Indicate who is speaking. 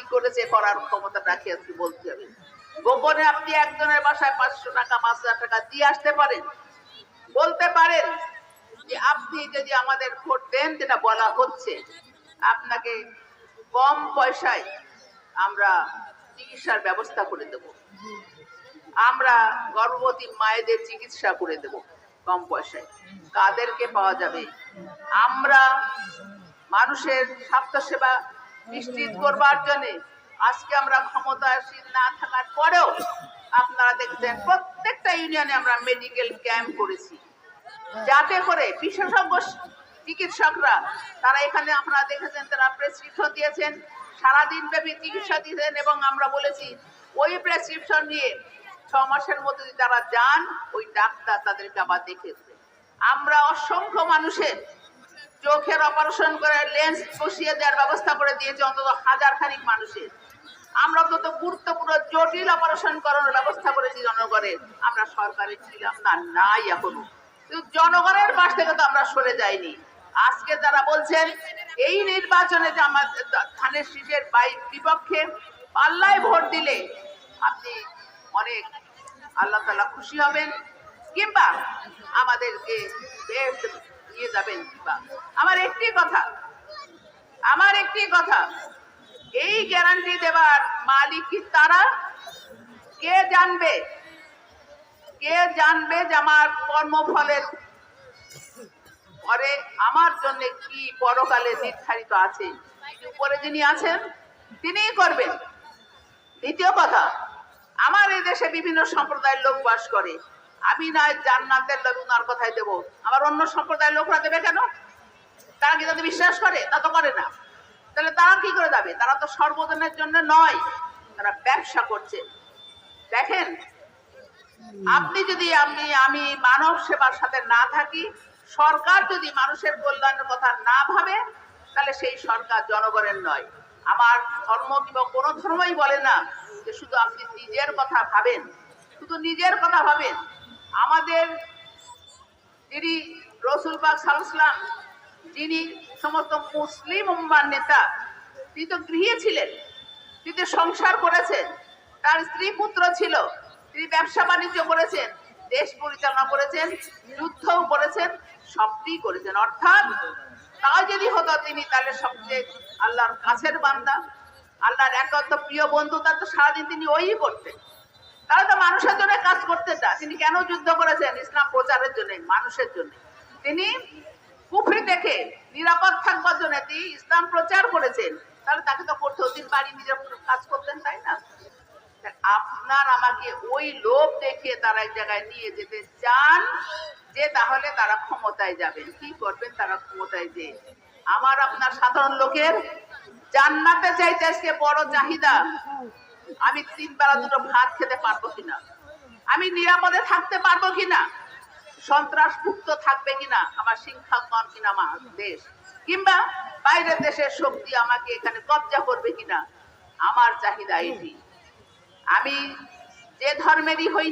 Speaker 1: কি করেছে করার ক্ষমতা রাখি, আজকে বলতে হবে গোপনে আপনি একজনের বাসায় পাঁচশো টাকা, পাঁচ হাজার টাকা দিয়ে আসতে পারেন। বলতে পারেন যে আপনি যদি আমাদের ভোট দেন, যেটা বলা হচ্ছে, আপনাকে কম পয়সায় আমরা চিকিৎসার ব্যবস্থা করে দেব। আমরা গর্ভবতী মায়েদের চিকিৎসা করে দেব কম পয়সায়। কাদেরকে পাওয়া যাবে? আমরা মানুষের স্বাস্থ্যসেবা নিশ্চিত করবার জন্য আজকে আমরা ক্ষমতাসীন না থাকার পরেও আপনারা দেখছেন প্রত্যেকটা ইউনিয়নে আমরা মেডিকেল ক্যাম্প করেছি। যাতে করে বিশেষজ্ঞ চিকিৎসকরা, তারা এখানে আপনারা দেখেছেন, তারা প্রেসক্রিপশন দিয়েছেন, সারাদিন ব্যাপী চিকিৎসা দিয়েছেন এবং আমরা বলেছি, ওই প্রেসক্রিপশন নিয়ে ছ মাসের মধ্যে যদি তারা যান, ওই ডাক্তার তাদেরকে আবার দেখে দেবে। আমরা অসংখ্য মানুষের চোখের অপারেশন করে লেন্স বসিয়ে দেওয়ার ব্যবস্থা করে দিয়েছে অন্তত হাজার খানিক মানুষের। আমরা অন্তত গুরুত্বপূর্ণ জটিল অপারেশন করানোর ব্যবস্থা করেছি জনগণের। আমরা সরকারে ছিলাম না, নাই এখনও। কিন্তু জনগণের পাশ থেকে তো আমরা সরে যাইনি। আজকে যারা বলছেন, এই নির্বাচনে যে আমাদের ধানের শীষের বিপক্ষে পাল্লায় ভোট দিলে আপনি অনেক আল্লাহ তালা খুশি হবেন। কিংবা আমাদেরকে নিয়ে যাবেন আমার একটি কথা, আমার একটি কথা। এই গ্যারান্টি দেবার মালিক কি তারা? কে জানবে? কে জানবে যে আমার কর্মফলের পরে আমার জন্য কি পরকালে নির্ধারিত আছে? উপরে যিনি আছেন, তিনিই করবেন। দ্বিতীয় কথা, আমার এই দেশে বিভিন্ন সম্প্রদায়ের লোক বাস করে। আমি না জান্নাতের লোক উনার কথাই দেবো? আমার অন্য সম্প্রদায়ের লোকরা দেবে কেন? তারা কি তাদের বিশ্বাস করে? তা তো করে না। তাহলে তারা কি করে যাবে? তারা তো সর্বজনের জন্য নয়। তারা ব্যবসা করছে। দেখেন, আপনি যদি আমি আমি মানব সেবার সাথে না থাকি, সরকার যদি মানুষের কল্যাণের কথা না ভাবে, তাহলে সেই সরকার জনগণের নয়। আমার ধর্ম কিংবা কোনো ধর্মই বলে না যে শুধু আপনি নিজের কথা ভাবেন। শুধু নিজের কথা ভাবেন। আমাদের যিনি রসুল পাক সালাম যিনি সমস্ত মুসলিম উম্মার নেতা, তিনি তো গৃহে ছিলেন, তিনি তো সংসার করেছেন, তার স্ত্রী পুত্র ছিল, তিনি ব্যবসা বাণিজ্য করেছেন, দেশ পরিচালনা করেছেন, যুদ্ধও করেছেন, সবটি করেছেন। অর্থাৎ তাও যদি হতো তিনি, তাহলে সবচেয়ে আল্লাহর কাছের বান্দা, আল্লাহর একান্ত প্রিয় বন্ধু, তার তো সারাদিন তিনি ওই করতেন। তাহলে তো মানুষের জন্য কাজ করতেন না তিনি কেন যুদ্ধ করেছেন? ইসলাম প্রচারের জন্য, মানুষের জন্য। তিনি কুফরি দেখে, নিরাপদ থাকবার জন্য তিনি ইসলাম প্রচার করেছেন। তাহলে তাকে তো করতে তিনি বাড়ি নিজের কাজ করতেন, তাই না? আপনার আমাকে ওই লোভ দেখে তারা এক জায়গায় নিয়ে যেতে চান যে তাহলে তারা ক্ষমতায় যাবেন। কি করবেন তারা ক্ষমতায় যে? আমার আপনার সাধারণ লোকের জান্নাতে চাইতে আজকে বড় চাহিদা। আমি তিন বেলা দুটো ভাত খেতে পারব কিনা? আমি নিরাপদে থাকতে পারব কিনা? সন্ত্রাস মুক্ত থাকবে কিনা? আমার শিক্ষাঙ্গন কিনা? আমার দেশ। কিংবা বাইরের দেশের শক্তি আমাকে এখানে কবজা করবে কিনা? আমার চাহিদা এটি। আমি যে ধর্মেরই হই